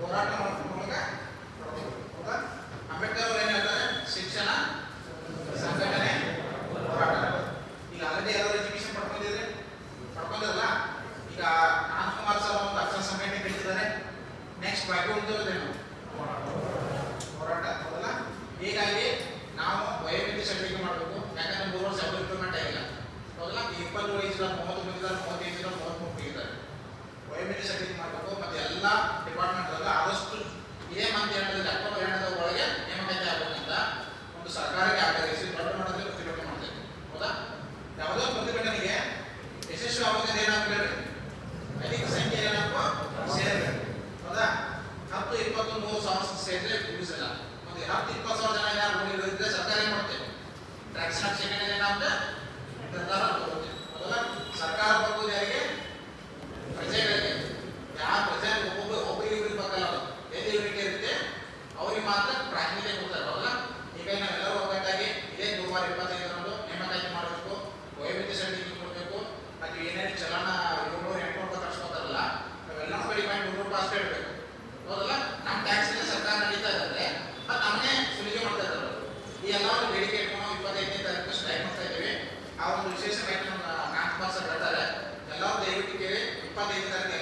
ಹೋರಾಟ para evitar que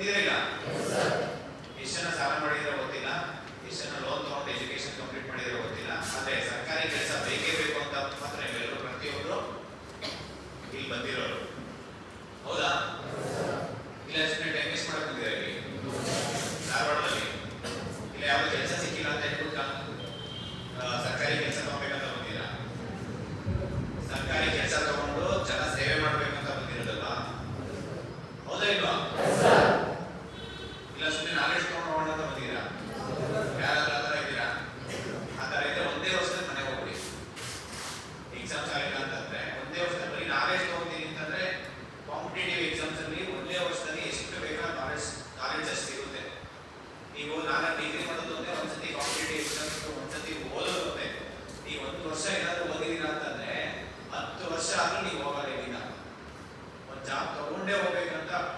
ಬಂದಿದ್ದೀರಿಲ್ಲ ಎಷ್ಟು ಜನ ಸಾಲ ಮಾಡಿದ್ರೆ ಗೊತ್ತಿಲ್ಲ. ಎಷ್ಟು ಲೋನ್ ತಗೊಂಡು ಎಜುಕೇಶನ್ ಕಂಪ್ಲೀಟ್ ಮಾಡಿದ್ರೆ ಗೊತ್ತಿಲ್ಲ. ಮತ್ತೆ ಸರ್ಕಾರಿ ಕೆಲಸ ಬೇಕೇ ಬೇಕು ಅಂತ ಮಾತ್ರ ನೀವೆಲ್ಲರೂ ಪ್ರತಿಯೊಬ್ಬರು ಇಲ್ಲಿ ಬಂದಿರೋರು. ಹೌದಾ? ಇಲ್ಲ ಸುಮ್ಮನೆ ಟೈಮ್ ವೇಸ್ಟ್ ಮಾಡಕ್ ಬಂದಿದ್ದಾರೆ ಇಲ್ಲಿ? ಧಾರವಾಡದಲ್ಲಿ. ಇಲ್ಲ, ಯಾವುದೋ ಕೆಲಸ ಸಿಕ್ಕಿಲ್ಲ ಅಂತ ಹೇಳ್ಬಿಟ್ಟ ಸರ್ಕಾರಿ ಕೆಲಸ ತಗೋಬೇಕಂತ ಬಂದಿಲ್ಲ ಸರ್ಕಾರಿ ಕೆಲಸ ತಗೊಂಡು ಜನ ಸೇವೆ ಮಾಡ್ಬೇಕಂತ ಬಂದಿರೋದಲ್ಲ ಹೌದಾ ಇಲ್ವಾ?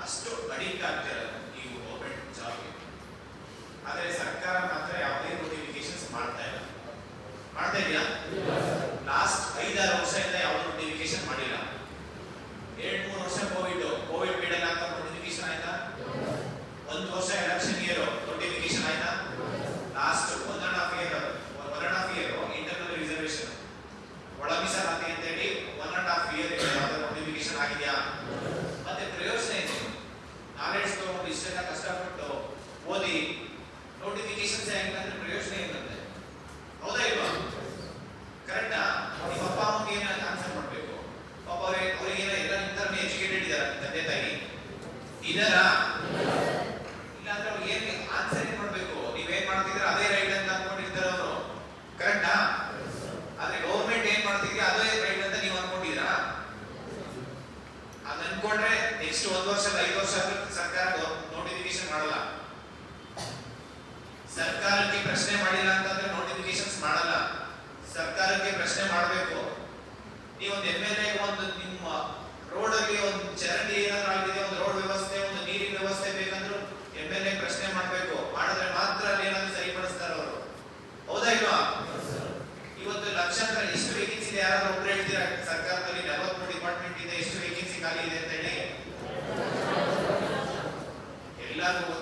ಅಷ್ಟು ಅಡಿಕ್ಟ್ ಆಗ್ತಿರೋದು ನೀವು ಗೌರ್ಮೆಂಟ್ ಜಾಬ್ಗೆ ಆದರೆ ಸರ್ಕಾರ ಅಂದ್ಕೊಂಡ್ರೆ ನೆಕ್ಸ್ಟ್ ಒಂದ್ ವರ್ಷ ಐದು ವರ್ಷ ಸರ್ಕಾರ ನೋಟಿಫಿಕೇಶನ್ ಮಾಡಲ್ಲ. ಸರ್ಕಾರಕ್ಕೆ ಪ್ರಶ್ನೆ ಮಾಡಿಲ್ಲ ಅಂತಂದ್ರೆ ನೋಟಿಫಿಕೇಶನ್ಸ್ ಮಾಡಲ್ಲ. ಸರ್ಕಾರಕ್ಕೆ ಪ್ರಶ್ನೆ ಮಾಡಬೇಕು. ನೀವು ಒಂದು ಎಂ ಎಲ್ ಎ ಒಂದು ನಿಮ್ಮ ರೋಡ್ ಅಲ್ಲಿ ಒಂದು ಚರಂಡಿ ಏನಾದ್ರು ಆಗಿದೆ ಒಂದು ರೋಡ್ ವ್ಯವಸ್ಥೆ ಒಂದು ನೀರಿನ ವ್ಯವಸ್ಥೆ ಬೇಕಂದ್ರು ಎಂ ಎಲ್ ಎ ಪ್ರಶ್ನೆ ಮಾಡಬೇಕು. ಮಾಡಿದ್ರೆ ಮಾತ್ರ ಅಲ್ಲಿ ಏನಾದ್ರು ಸರಿಪಡಿಸ್ತಾರೆ ಅವರು ಹೌದಾ ಇಲ್ವಾ ಇವತ್ತು ಲಕ್ಷಾಂತರ ಎಷ್ಟು ವೇಕೆನ್ಸಿ ಯಾರಾದ್ರೂ ಒಬ್ರು salir detenido. Este El lado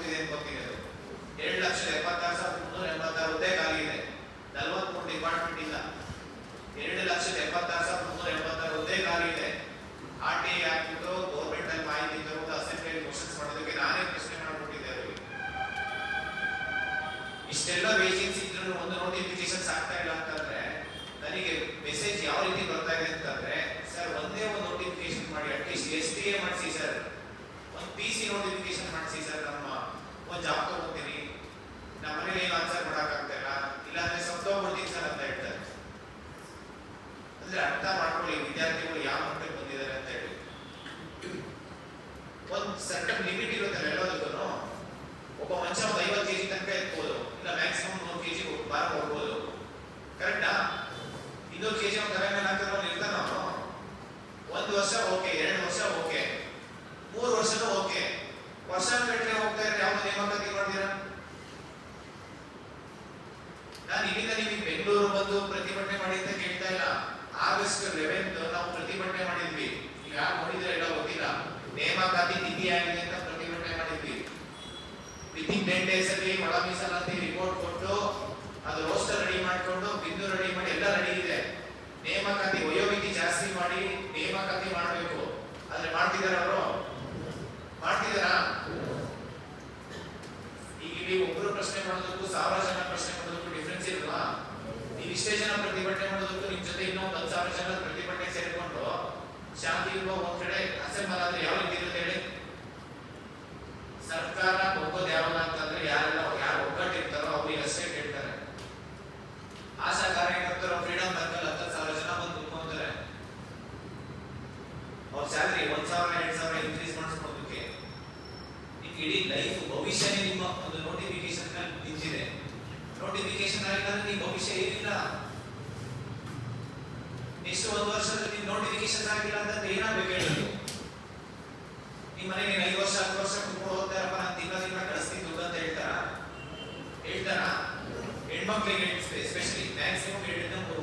PC notification fund से सर नंबर वो जा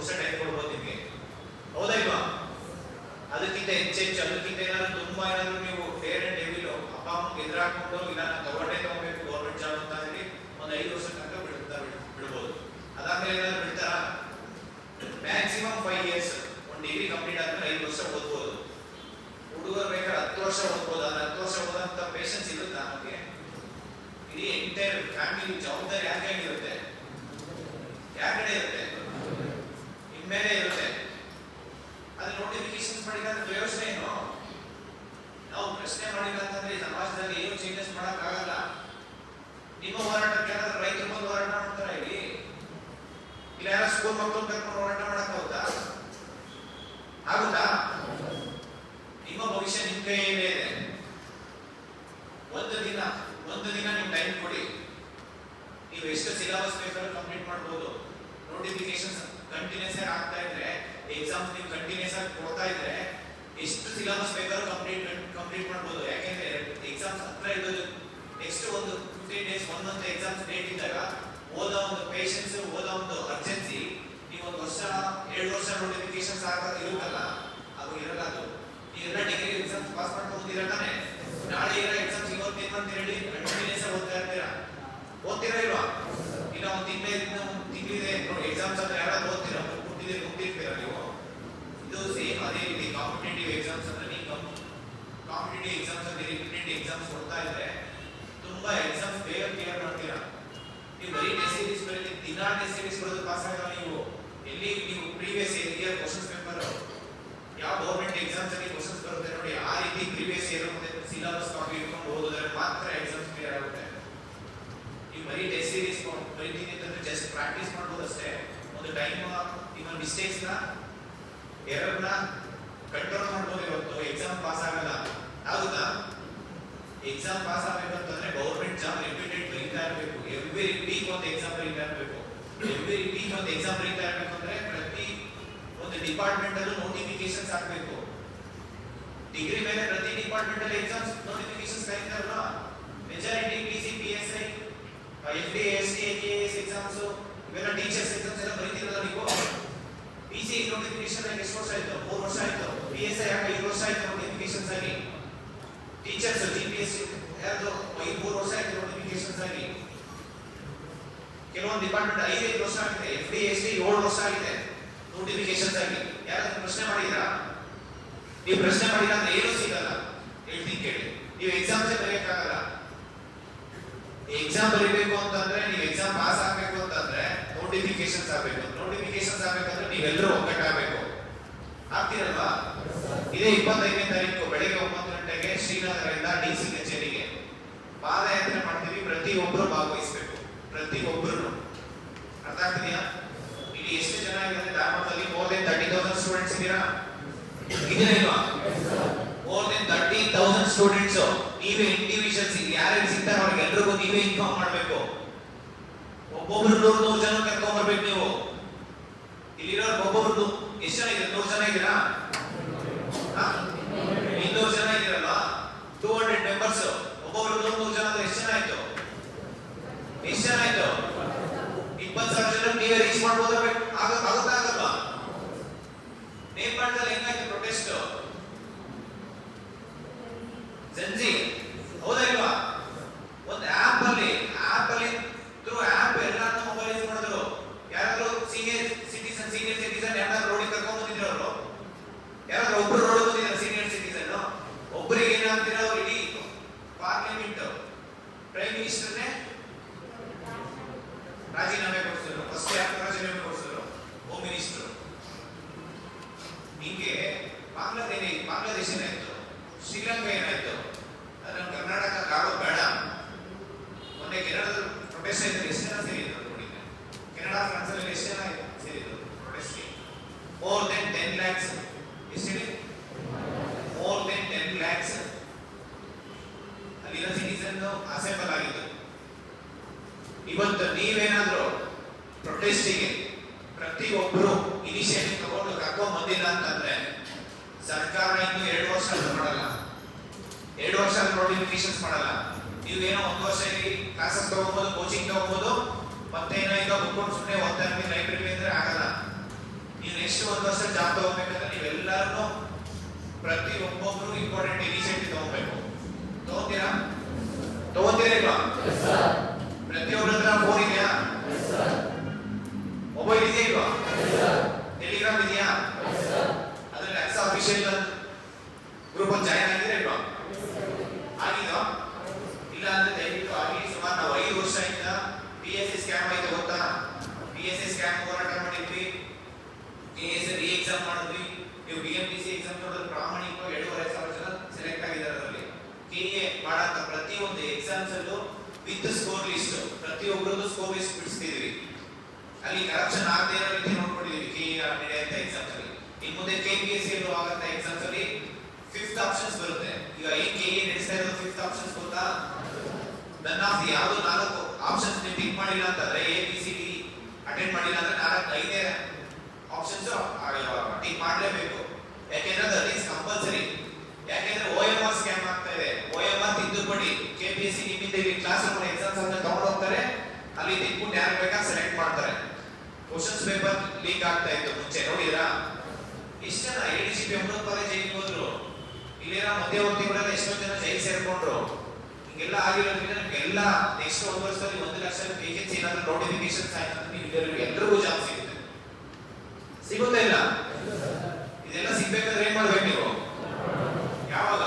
ಮೂರು ಕೊಡ್ಬೋದು ನಿಮಗೆ. ಹೌದಾ ಇಲ್ವಾ? ಅದಕ್ಕಿಂತ ಹೆಚ್ಚೆಚ್ಚು, ಅದಕ್ಕಿಂತ ಏನಾದ್ರು ತುಂಬಾ ಏನಾದ್ರು ನೀವು ಫೇರ್ ಅಂಡ್ ಡೆವಿಲ್ ಅಪ್ಪ ಅಮ್ಮಗೆ ಎದುರಾಕೊಂಡು ಇಲ್ಲ, ನಾನು ತಗೊಂಡೇ ತಗೋಬೇಕು ಗೌರ್ಮೆಂಟ್ ಜಾಬ್ ಅಂತ ಹೇಳಿ ಒಂದು ಐದು ವರ್ಷ ತನಕ ಬಿಡ್ತಾ ಬಿಡ್- ಬಿಡ್ಬೋದು. ಅದಾದ್ಮೇಲೆ ಏನಾದ್ರು ಬಿಡ್ತಾರ? ಮ್ಯಾಕ್ಸಿಮಮ್ ಫೈವ್ ಇಯರ್ಸ್ ಒಂದು ಡಿಗ್ರಿ ಕಂಪ್ಲೀಟ್ ಆದ್ಮೇಲೆ ಐದು ವರ್ಷ ಓದ್ಬೋದು. ಹುಡುಗರು ಬೇಕಾದ್ರೆ ಹತ್ತು ವರ್ಷ ಓದ್ಬೋದು, ಆದ್ರೆ ಹತ್ತು ವರ್ಷ ಓದಂತ ಪೇಷನ್ಸ್ ಇರುತ್ತಾ ನಮಗೆ? ಇಡೀ ಎಂಟೈರ್ ಫ್ಯಾಮಿಲಿ ಜವಾಬ್ದಾರಿ ಯಾಕೆ ಇರುತ್ತೆ ಯಾರ ಕಡೆ ಇರುತ್ತೆ ಇನ್ಮೇಲೆ ಇರುತ್ತೆ ಅದು ನೋಟಿಫಿಕೇಶನ್ ಮಾಡಿದ್ರೆ ಪ್ರಯೋಜನ ಏನು ನಾವು ಪ್ರಶ್ನೆ ಮಾಡಿಲ್ಲ ಅಂತಂದ್ರೆ ಈ ಸಮಾಜದಲ್ಲಿ ಏನು ಚೇಂಜಸ್ ಮಾಡಕ್ಕಾಗಲ್ಲ ನಿಮ್ಮ ಹೋರಾಟಕ್ಕೆ ಯಾರಾದ್ರೂ ರೈತರು ಬಂದು ಹೋರಾಟ ಮಾಡ್ತಾರ ಇಲ್ಲಿ ಇಲ್ಲ ಯಾರು ಸ್ಕೂಲ್ ಮಕ್ಕಳು ಕರ್ಕೊಂಡು ಹೋರಾಟ ಮಾಡಕ್ ಹೌದಾ ಆಗುತ್ತಾ ನಿಮ್ಮ ಭವಿಷ್ಯ ನಿಮ್ ಕೈಯಲ್ಲೇ ಇದೆ ಒಂದು ದಿನ ಒಂದು ದಿನ ನೀವು ಟೈಮ್ ಕೊಡಿ ನೀವು ಎಷ್ಟು ಸಿಲೆಬಸ್ ಬೇಕಾದ್ರೂ ಕಂಪ್ಲೀಟ್ ಮಾಡ್ಬೋದು ನೋಟಿಫಿಕೇಶನ್ ಕಂಟಿನ್ಯೂಸ್ ಆಗಿ ಆಗ್ತಾ ಇದ್ರೆ ಎಕ್ಸಾಮ್ಸ್ ನೀವು ಕಂಟಿನ್ಯೂಸ್ ಆಗಿ ಕೊಡ್ತಾ ಇದ್ರೆ, ಎಷ್ಟು ಸಿಲೆಬಸ್ ಬೇಕಾದ್ರೂ ಕಂಪ್ಲೀಟ್ ಕಂಪ್ಲೀಟ್ ಮಾಡ್ಬೋದು. ಯಾಕೆಂದ್ರೆ ಎಕ್ಸಾಮ್ಸ್ ಹತ್ರ ಇರೋದು ನೆಕ್ಸ್ಟ್ ಒಂದು fifteen days one month exams date ಇದ್ದಾಗ ಓದೋ ಒಂದು ಪೇಷನ್ಸ್ ಓದೋ ಒಂದು ಅರ್ಜೆನ್ಸಿ ನೀವು ಒಂದು ವರ್ಷ, ಎರಡು ವರ್ಷ ನೋಟಿಫಿಕೇಶನ್ಸ್ ಆಗೋದು ಇರುತ್ತಲ್ಲ, ಅದು ಇರಲ್ಲ ಅದು. ನೀವೆಲ್ಲ ಡಿಗ್ರಿ ಎಕ್ಸಾಮ್ಸ್ ಪಾಸ್ ಮಾಡ್ಕೊಂಡು ಓದಿರ ತಾನೆ? ನಾಳೆ ಇರೋ ಎಕ್ಸಾಮ್ಸ್ ಇವತ್ತು ಅಂತ ಹೇಳಿ ಕಂಟಿನ್ಯೂಸ್ ಓದ್ತಾ ಇರ್ತೀರಾ? ಓದ್ತೀರಾ ಇಲ್ವಾ? ಇಲ್ಲ ಒಂದು ತಿಂಗಳಿಂದ ಒಂದು ತಿಂಗಳಿದೆ ಎಕ್ಸಾಮ್ಸ್ ಅಂದ್ರೆ ಯಾರಾದ್ರೂ ಓದ್ತೀರಾ ಮುಟ್ಟಿದೆ ಮುಟ್ಟಿರ್ತೀರಾ ನೀವು ಇದು ಸೇಮ್ ಅದೇ ರೀತಿ ಕಾಂಪಿಟೇಟಿವ್ ಎಕ್ಸಾಮ್ಸ್ ಅಂದ್ರೆ ನೀವು ಕಾಂಪಿಟೇಟಿವ್ ಎಕ್ಸಾಮ್ಸ್ ಅಂದ್ರೆ ರಿಪೀಟೆಡ್ ಎಕ್ಸಾಮ್ಸ್ ಕೊಡ್ತಾ ಇದ್ರೆ ತುಂಬಾ ಎಕ್ಸಾಮ್ಸ್ ಬೇಗ ಕ್ಲಿಯರ್ ಮಾಡ್ತೀರಾ ನೀವು ಬರೀ ಟೆಸ್ಟ್ ಸೀರೀಸ್ ಬರೀತೀರಿ ದಿನಾ ಟೆಸ್ಟ್ ಸೀರೀಸ್ ಬರೋದು ಪಾಸ್ ಆಗಲ್ಲ ನೀವು ಎಲ್ಲಿ ನೀವು ಪ್ರೀವಿಯಸ್ ಇಯರ್ ಕ್ವಶನ್ಸ್ ಪೇಪರ್ ಯಾವ ಗೌರ್ಮೆಂಟ್ ಎಕ್ಸಾಮ್ಸ್ ಅಲ್ಲಿ ಕ್ವಶನ್ಸ್ ಬರುತ್ತೆ ನೋಡಿ ಆ ರೀತಿ ಪ್ರೀವಿಯಸ್ ಇಯರ್ ಮತ್ತೆ ಸಿಲೆಬಸ್ ಕಾಪಿ ಇಟ್ಕೊಂಡು ಓದಿದ್ರೆ ಮಾತ್ರ ಎಕ್ಸಾಮ್ಸ್ ಕ್ಲಿಯರ್ ಆಗುತ್ತೆ ನೀವು ಬರೀ ಟೆಸ್ಟ್ ಸೀರೀಸ್ ಬರೀತೀನಿ ಅಂತಂದ್ರೆ ಜಸ್ಟ್ ಪ್ರಾಕ್ಟೀಸ್ ಮಾಡ್ಬೋದು ಅಷ್ಟೇ. ಒಂದು ಟೈಮ್ ನಿಮ್ಮ ಮಿಸ್ಟೇಕ್ಸ್ನ ಎರರ್ನ ಕಂಟ್ರೋಲ್ ಮಾಡ್ಬೋದು ಇವತ್ತು. ಎಕ್ಸಾಮ್ ಪಾಸ್ ಆಗಲ್ಲ. ಆಗುತ್ತಾ ಎಕ್ಸಾಮ್ ಪಾಸ್ ಆಗ್ಬೇಕಂತಂದ್ರೆ ಗೌರ್ಮೆಂಟ್ ಜಾಬ್ ರಿಪೀಟೆಡ್ ಬರೀತಾ ಇರಬೇಕು. ಎವ್ರಿ ವೀಕ್ ಒಂದು ಎಕ್ಸಾಮ್ ಬರೀತಾ ಇರಬೇಕು. ಎವ್ರಿ ವೀಕ್ ಒಂದು ಎಕ್ಸಾಮ್ ಬರೀತಾ ಇರಬೇಕು ಅಂದ್ರೆ ಪ್ರತಿ ಒಂದು ಡಿಪಾರ್ಟ್ಮೆಂಟ್ ಅಲ್ಲೂ ನೋಟಿಫಿಕೇಶನ್ಸ್ ಹಾಕಬೇಕು. ಡಿಗ್ರಿ ಮೇಲೆ ಪ್ರತಿ ಡಿಪಾರ್ಟ್ಮೆಂಟ್ ಅಲ್ಲಿ exams notifications ಕರೀತಾರಲ್ಲ majority P C P S I F D S T A S exams ಇವೆಲ್ಲ ಟೀಚರ್ಸ್ ಎಕ್ಸಾಮ್ಸ್ ಎಲ್ಲ ಬರೀತಿರಲ್ಲ ನೀವು? ಪಿ ಸಿ ನೋಟಿಫಿಕೇಶನ್ ಆಗಿ ಎಷ್ಟು ವರ್ಷ ಆಯ್ತು? ಮೂರು ವರ್ಷ ಆಯ್ತು. ಪಿ ಎಸ್ ಐ ಆಗಿ ಐದು ವರ್ಷ ಆಯ್ತು ನೋಟಿಫಿಕೇಶನ್ಸ್ ಆಗಿ. ಟೀಚರ್ಸ್ ಜಿ ಪಿ ಎಸ್ ಯಾರ್ದು? ಐದು ಮೂರು ವರ್ಷ ಆಯ್ತು ನೋಟಿಫಿಕೇಶನ್ಸ್ ಆಗಿ. ಕೆಲವೊಂದು ಡಿಪಾರ್ಟ್ಮೆಂಟ್ ಐದೈದು ವರ್ಷ ಆಗಿದೆ. ಎಫ್ ಡಿ ಎಸ್ ಡಿ ಏಳು ವರ್ಷ ಆಗಿದೆ ನೋಟಿಫಿಕೇಶನ್ಸ್ ಆಗಿ. ಯಾರಾದ್ರೂ ಪ್ರಶ್ನೆ ಮಾಡಿದ್ರಾ ನೀವು ಪ್ರಶ್ನೆ ಮಾಡಿಲ್ಲ ಅಂದ್ರೆ ಏನೂ ಸಿಗಲ್ಲ. ಹೇಳ್ತೀನಿ ಕೇಳಿ. ನೀವು ಎಕ್ಸಾಮ್ಸೇ ಬರೆಯಕ್ಕಾಗಲ್ಲ. ಎಕ್ಸಾಮ್ ಬರೀಬೇಕು ಅಂತಂದ್ರೆ ನೀವು ಎಕ್ಸಾಮ್ ಪಾಸ್ ಅಂತಂದ್ರೆ ನೋಟಿಫಿಕೇಶನ್ಸ್ ಆಗಬೇಕು. ನೋಟಿಫಿಕೇಶನ್ಸ್ ಆಗಬೇಕಂದ್ರೆ ನೀವೆಲ್ಲರೂ ಒಗ್ಗಟ್ಟಾಗಬೇಕು ಆಗ್ತೀರಲ್ವಾ? ಇದೇ ಇಪ್ಪತ್ತೈದನೇ ತಾರೀಕು ಬೆಳಿಗ್ಗೆ ಒಂಬತ್ತು ಗಂಟೆಗೆ ಶ್ರೀನಗರದಿಂದ ಡಿ ಸಿ ಕಚೇರಿಗೆ. ಪಾದಯಾತ್ರೆ ಮಾಡ್ತೀವಿ ಪ್ರತಿ ಒಬ್ಬರು ಭಾಗವಹಿಸಬೇಕು. ಪ್ರತಿ ಒಬ್ಬರು ಅರ್ಥ ಆಗ್ತಿದೆಯಾ? ಇಲ್ಲಿ ಎಷ್ಟು ಜನ ಇದ್ದಾರೆ? ಧಾರವಾಡದಲ್ಲಿ more than thirty thousand students ಇದೀರಾ ಇಲ್ವಾ? More than thirty thousand students ನೀವೇ ಇಂಡಿವಿಜುವಲ್ಸ್ ಯಾರ್ಯಾರು ಸಿಗ್ತಾರೆ ಅವ್ರಿಗೆ ಎಲ್ರಿಗೂ ನೀವೇ ಇನ್ಫಾರ್ಮ್ ಮಾಡಬೇಕು. ಒಬ್ಬೊಬ್ರು ನೂರು ನೂರು ಜನ ಕರ್ಕೊಂಡ್ಬರ್ಬೇಕು ನೀವು. ಇಲ್ಲಿರೋ ಒಬ್ಬೊಬ್ರು ಎಷ್ಟು ಜನ ಇದ್ದೀರಾ? ನೂರು ಜನ ಇದ್ದೀರಾ? ಇನ್ನೂರು ಜನ ಇದ್ದೀರಲ್ಲ ಟೂ ಹಂಡ್ರೆಡ್ ಮೆಂಬರ್ಸ್ ಒಬ್ಬೊಬ್ರು ನೂರು ನೂರು ಜನ ಎಷ್ಟು ಜನ ಆಯ್ತು? ಎಷ್ಟು ಜನ ಆಯ್ತು? ಇಪ್ಪತ್ತು ಸಾವಿರ ಜನ ನೀವೇ ರೀಚ್ ಮಾಡ್ಬೋದ ಆಗುತ್ತಾ ಆಗಲ್ವಾ? ನೇಪಾಳದಲ್ಲಿ ಹೆಂಗಾಯ್ತು ಪ್ರೊಟೆಸ್ಟ್ ಜಂಜಿ. ಹೌದಾ ನೋಟಿಫಿಕೇಶನ್ಸ್ ಮಾಡಲ್ಲ. ನೀವು ಏನೋ ಒಂದು ವರ್ಷ ಇಲ್ಲಿ ಕ್ಲಾಸಸ್ ತಗೋಬಹುದು ಕೋಚಿಂಗ್ ತಗೋಬಹುದು ಮತ್ತೆ ಏನೋ ಈಗ ಕುತ್ಕೊಂಡು ಸುಮ್ಮನೆ ಓದ್ತಾ ಇರ್ತೀವಿ ಲೈಬ್ರರಿ ಅಂದ್ರೆ ಆಗಲ್ಲ. ನೀವು ನೆಕ್ಸ್ಟ್ ಒಂದು ವರ್ಷ ಜಾಬ್ ತಗೋಬೇಕಂದ್ರೆ ನೀವೆಲ್ಲರೂ ಪ್ರತಿ ಒಬ್ಬೊಬ್ರು ಇಂಪಾರ್ಟೆಂಟ್ ಇನಿಷಿಯೇಟಿವ್ ತಗೋಬೇಕು. ತಗೋತೀರಾ? ತಗೋತೀರಾ ಇಲ್ವಾ? ಪ್ರತಿಯೊಬ್ಬರ ಹತ್ರ ಫೋನ್ ಇದೆಯಾ? ಮೊಬೈಲ್ ಇದೆಯಾ ಇಲ್ವಾ? ಟೆಲಿಗ್ರಾಮ್ ಇದೆಯಾ? ಅದ್ರಲ್ಲಿ ಅಕ್ಸ ಅಫಿಷಿಯಲ್ ಗ್ರೂಪ್ ಅಲ್ಲಿ ಜಾಯ್ನ್ ಆಗಿದ್ರೆ ಇಲ್ವಾ ಆಗಿದೋ ಇಲ್ಲ ಅಂದ್ರೆ ದಯವಿಟ್ಟು ಆಗಿ ಸುಮಾರು ನಾವು ಐದು ವರ್ಷದಿಂದ ಪಿ ಎಸ್ ಸಿ ಸ್ಕ್ಯಾಮ್ ಆಯ್ತು ಗೊತ್ತಾ ಪಿ ಎಸ್ ಸಿ ಸ್ಕ್ಯಾಮ್ ಹೋರಾಟ ಮಾಡಿದ್ವಿ ಕೆ ಎಸ್ ರಿ ಎಕ್ಸಾಮ್ ಮಾಡಿದ್ವಿ ನೀವು B M T C exam ನೋಡಿದ್ರೆ ಪ್ರಾಮಾಣಿಕವಾಗಿ ಎರಡೂವರೆ ಸಾವಿರ ಜನ ಸೆಲೆಕ್ಟ್ ಆಗಿದ್ದಾರೆ ಅದರಲ್ಲಿ ಕೆ ಎ ಮಾಡಂತ ಪ್ರತಿಯೊಂದು ಎಕ್ಸಾಮ್ಸ್ ಅಲ್ಲೂ ವಿತ್ ಸ್ಕೋರ್ ಲಿಸ್ಟ್ ಪ್ರತಿಯೊಬ್ಬರದ್ದು ಸ್ಕೋರ್ ಲಿಸ್ಟ್ ಬಿಡಿಸ್ತಿದ್ವಿ ಅಲ್ಲಿ ಕರಪ್ಷನ್ ಆಗದೆ ಇರೋ ರೀತಿ ನೋಡ್ಕೊಂಡಿದೀವಿ ಕೆ ನಡೆಯುವಂತ ಎಕ್ಸಾಮ್ಸ್ ಅಲ್ಲಿ ಇನ್ ಮುಂದೆ ಕೆ ಪಿ ಎಸ್ ಸಿ ಆಗಂತ ಎಕ್ಸಾಮ್ಸ್ ಅಲ್ಲಿ ಫಿಫ್ತ್ ಬರುತ್ತೆ. ಈಗ ಏನ್ ಕೆ ಎ ನಡೆಸ್ತಾ ಇರೋ ಫಿಫ್ತ್ ಆಪ್ಷನ್ಸ್ ಗೊತ್ತಾ? ನನ್ನ ಯಾವ್ದು ನಾಲ್ಕು ಆಪ್ಷನ್ಸ್ ನೀವು ಮಾಡಿಲ್ಲ ಅಂತಂದ್ರೆ A B C D attend ಮಾಡಿಲ್ಲ ಅಂದ್ರೆ ನಾಲ್ಕು, ಐದೇ ಆಪ್ಷನ್ಸ್ ಟಿಕ್ ಮಾಡಲೇಬೇಕು. ಯಾಕೆಂದ್ರೆ ದಟ್ ಈಸ್ ಕಂಪಲ್ಸರಿ ಯಾಕೆಂದ್ರೆ ಓ ಎಂ ಆರ್ ಸ್ಕ್ಯಾಮ್ ಆಗ್ತಾ ಇದೆ. ಓ ಎಂ ಆರ್ ತಿದ್ದುಪಡಿ ಕೆ ಪಿ ಎಸ್ ಸಿ ನಿಮ್ಮಿಂದ ಇಲ್ಲಿ ಕ್ಲಾಸ್ ರೂಮ್ ಎಕ್ಸಾಮ್ಸ್ ಅಂತ ತಗೊಂಡು ಹೋಗ್ತಾರೆ ಅಲ್ಲಿ ತಿದ್ದುಬಿಟ್ಟು ಯಾರು ಬೇಕಾ ಸೆಲೆಕ್ಟ್ ಮಾಡ್ತಾರೆ. ಕ್ವಶನ್ಸ್ ಪೇಪರ್ ಲೀಕ್ ಆಗ್ತಾ ಇತ್ತು. ಮುಂಚೆ ನೋಡಿದ್ರಾ? ಇಷ್ಟ A D C P Amrit college ಹೋದ್ರು? ಜನ ಮಧ್ಯವರ್ತಿಗಳೆಲ್ಲ ಎಷ್ಟೋ ಜನ ಜೈಲು ಸೇರ್ಕೊಂಡ್ರು. ಹಿಂಗೆಲ್ಲ ಆಗಿರೋದ್ರಿಂದ ನಿಮ್ಗೆಲ್ಲ ನೆಕ್ಸ್ಟ್ ಒಂದು ವರ್ಷದಲ್ಲಿ ಒಂದು ಲಕ್ಷ ವೇಕೆನ್ಸಿ ಏನಾದ್ರೂ ನೋಟಿಫಿಕೇಶನ್ ಆಯ್ತು ನಿಮ್ಗೆ ಎಲ್ರಿಗೂ ಜಾಬ್ ಸಿಗುತ್ತೆ. ಸಿಗುತ್ತೆ ಇಲ್ಲ? ಇದೆಲ್ಲ ಸಿಗ್ಬೇಕಾದ್ರೆ ಏನ್ ಮಾಡ್ಬೇಕು ನೀವು? ಯಾವಾಗ?